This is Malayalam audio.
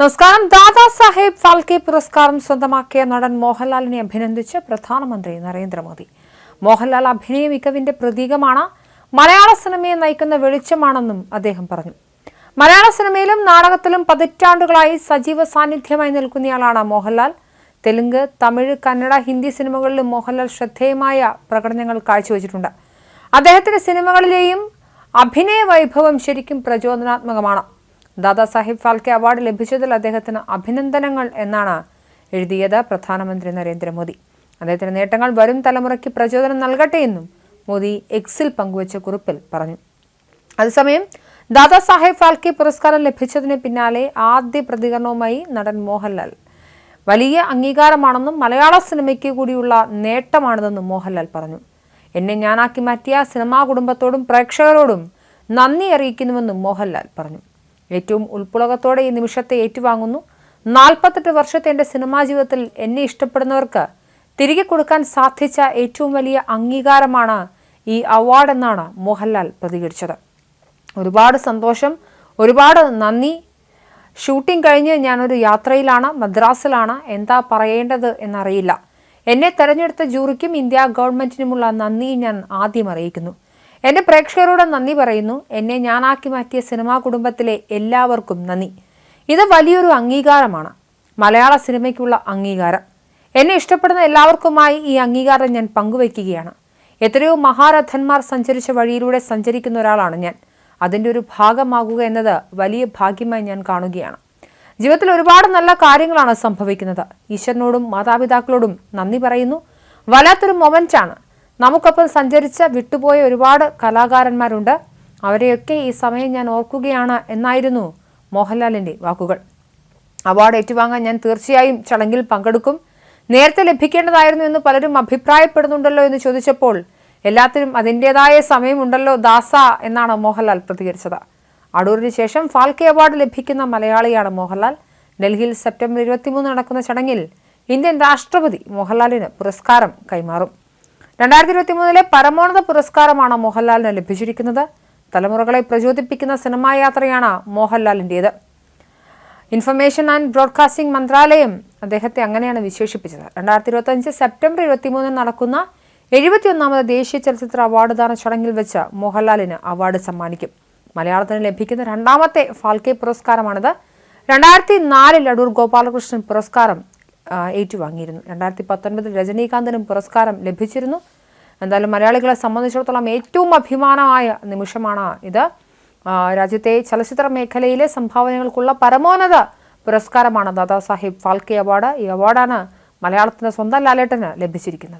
നമസ്കാരം. ദാദാ സാഹേബ് ഫാൽക്കെ പുരസ്കാരം സ്വന്തമാക്കിയ നടൻ മോഹൻലാലിനെ അഭിനന്ദിച്ച് പ്രധാനമന്ത്രി നരേന്ദ്രമോദി. മോഹൻലാൽ അഭിനയ മികവിന്റെ പ്രതീകമാണ്. മലയാള സിനിമയെ നയിക്കുന്ന വെളിച്ചമാണെന്നും അദ്ദേഹം പറഞ്ഞു. മലയാള സിനിമയിലും നാടകത്തിലും പതിറ്റാണ്ടുകളായി സജീവ സാന്നിധ്യമായി നിൽക്കുന്നയാളാണ് മോഹൻലാൽ. തെലുങ്ക് തമിഴ് കന്നഡ ഹിന്ദി സിനിമകളിലും മോഹൻലാൽ ശ്രദ്ധേയമായ പ്രകടനങ്ങൾ കാഴ്ചവെച്ചിട്ടുണ്ട്. അദ്ദേഹത്തിന്റെ സിനിമകളിലെയും അഭിനയ വൈഭവം ശരിക്കും പ്രചോദനാത്മകമാണ്. ദാദാ സാഹിബ് ഫാൽക്കെ അവാർഡ് ലഭിച്ചതിൽ അദ്ദേഹത്തിന് അഭിനന്ദനങ്ങൾ എന്നാണ് എഴുതിയത് പ്രധാനമന്ത്രി നരേന്ദ്രമോദി. അദ്ദേഹത്തിന്റെ നേട്ടങ്ങൾ വരും തലമുറയ്ക്ക് പ്രചോദനം നൽകട്ടെ എന്നും മോദി എക്സിൽ പങ്കുവച്ച കുറിപ്പിൽ പറഞ്ഞു. അതേസമയം ദാദാസാഹേബ് ഫാൽക്കെ പുരസ്കാരം ലഭിച്ചതിന് പിന്നാലെ ആദ്യ പ്രതികരണവുമായി നടൻ മോഹൻലാൽ. വലിയ അംഗീകാരമാണെന്നും മലയാള സിനിമയ്ക്ക് കൂടിയുള്ള നേട്ടമാണിതെന്നും മോഹൻലാൽ പറഞ്ഞു. എന്നെ ഞാനാക്കി മാറ്റിയ സിനിമാ കുടുംബത്തോടും പ്രേക്ഷകരോടും നന്ദി അറിയിക്കുന്നുവെന്നും മോഹൻലാൽ പറഞ്ഞു. ഏറ്റവും ഉൾപ്പുളകത്തോടെ ഈ നിമിഷത്തെ ഏറ്റുവാങ്ങുന്നു. നാൽപ്പത്തെട്ട് വർഷത്തെ എന്റെ സിനിമാ ജീവിതത്തിൽ എന്നെ ഇഷ്ടപ്പെടുന്നവർക്ക് തിരികെ കൊടുക്കാൻ സാധിച്ച ഏറ്റവും വലിയ അംഗീകാരമാണ് ഈ അവാർഡ് എന്നാണ് മോഹൻലാൽ പ്രതികരിച്ചത്. ഒരുപാട് സന്തോഷം ഒരുപാട് നന്ദി. ഷൂട്ടിംഗ് കഴിഞ്ഞ് ഞാനൊരു യാത്രയിലാണ് മദ്രാസിലാണ്. എന്താ പറയേണ്ടത് എന്നറിയില്ല. എന്നെ തെരഞ്ഞെടുത്ത ജൂറിക്കും ഇന്ത്യ ഗവൺമെന്റിനുമുള്ള നന്ദി ഞാൻ ആദ്യം അറിയിക്കുന്നു. എന്റെ പ്രേക്ഷകരോട് നന്ദി പറയുന്നു. എന്നെ ഞാനാക്കി മാറ്റിയ സിനിമാ കുടുംബത്തിലെ എല്ലാവർക്കും നന്ദി. ഇത് വലിയൊരു അംഗീകാരമാണ്. മലയാള സിനിമയ്ക്കുള്ള അംഗീകാരം. എന്നെ ഇഷ്ടപ്പെടുന്ന എല്ലാവർക്കുമായി ഈ അംഗീകാരം ഞാൻ പങ്കുവയ്ക്കുകയാണ്. എത്രയോ മഹാരഥന്മാർ സഞ്ചരിച്ച വഴിയിലൂടെ സഞ്ചരിക്കുന്ന ഒരാളാണ് ഞാൻ. അതിന്റെ ഒരു ഭാഗമാകുക എന്നത് വലിയ ഭാഗ്യമായി ഞാൻ കാണുകയാണ്. ജീവിതത്തിൽ ഒരുപാട് നല്ല കാര്യങ്ങളാണ് സംഭവിക്കുന്നത്. ഈശ്വരനോടും മാതാപിതാക്കളോടും നന്ദി പറയുന്നു. വല്ലാത്തൊരു മൊമെന്റാണ് നമുക്കൊപ്പം സഞ്ചരിച്ച വിട്ടുപോയ ഒരുപാട് കലാകാരന്മാരുണ്ട്. അവരെയൊക്കെ ഈ സമയം ഞാൻ ഓർക്കുകയാണ് എന്നായിരുന്നു മോഹൻലാലിന്റെ വാക്കുകൾ. അവാർഡ് ഏറ്റുവാങ്ങാൻ ഞാൻ തീർച്ചയായും ചടങ്ങിൽ പങ്കെടുക്കും. നേരത്തെ ലഭിക്കേണ്ടതായിരുന്നു എന്ന് പലരും അഭിപ്രായപ്പെടുന്നുണ്ടല്ലോ എന്ന് ചോദിച്ചപ്പോൾ എല്ലാത്തിനും അതിന്റെതായ സമയമുണ്ടല്ലോ ദാസ എന്നാണ് മോഹൻലാൽ പ്രതികരിച്ചത്. അടൂരിന് ശേഷം ഫാൽക്കെ അവാർഡ് ലഭിക്കുന്ന മലയാളിയാണ് മോഹൻലാൽ. ഡൽഹിയിൽ സെപ്റ്റംബർ ഇരുപത്തിമൂന്ന് നടക്കുന്ന ചടങ്ങിൽ ഇന്ത്യൻ രാഷ്ട്രപതി മോഹൻലാലിന് പുരസ്കാരം കൈമാറും. രണ്ടായിരത്തി ഇരുപത്തി മൂന്നിലെ പരമോന്നത പുരസ്കാരമാണ് മോഹൻലാലിന് ലഭിച്ചിരിക്കുന്നത്. തലമുറകളെ പ്രചോദിപ്പിക്കുന്ന സിനിമാ യാത്രയാണ് മോഹൻലാലിന്റേത് ഇൻഫർമേഷൻ ആൻഡ് ബ്രോഡ്കാസ്റ്റിംഗ് മന്ത്രാലയം അദ്ദേഹത്തെ അങ്ങനെയാണ് വിശേഷിപ്പിച്ചത്. രണ്ടായിരത്തി ഇരുപത്തി അഞ്ച് സെപ്റ്റംബർ ഇരുപത്തിമൂന്നിന് നടക്കുന്ന എഴുപത്തിയൊന്നാമത് ദേശീയ ചലച്ചിത്ര അവാർഡ് ദാന ചടങ്ങിൽ വെച്ച് മോഹൻലാലിന് അവാർഡ് സമ്മാനിക്കും. മലയാളത്തിന് ലഭിക്കുന്ന രണ്ടാമത്തെ ഫാൽക്കെ പുരസ്കാരമാണിത്. രണ്ടായിരത്തി നാലിൽ അടൂർ ഗോപാലകൃഷ്ണൻ പുരസ്കാരം ഏറ്റുവാങ്ങിയിരുന്നു. രണ്ടായിരത്തി പത്തൊൻപതിൽ രജനീകാന്തിനും പുരസ്കാരം ലഭിച്ചിരുന്നു. എന്തായാലും മലയാളികളെ സംബന്ധിച്ചിടത്തോളം ഏറ്റവും അഭിമാനമായ നിമിഷമാണ് ഇത്. രാജ്യത്തെ ചലച്ചിത്ര മേഖലയിലെ സംഭാവനകൾക്കുള്ള പരമോന്നത പുരസ്കാരമാണ് ദാദാസാഹിബ് ഫാൽക്കെ അവാർഡ്. ഈ അവാർഡാണ് മലയാളത്തിന്റെ സ്വന്തം ലാലേട്ടന് ലഭിച്ചിരിക്കുന്നത്.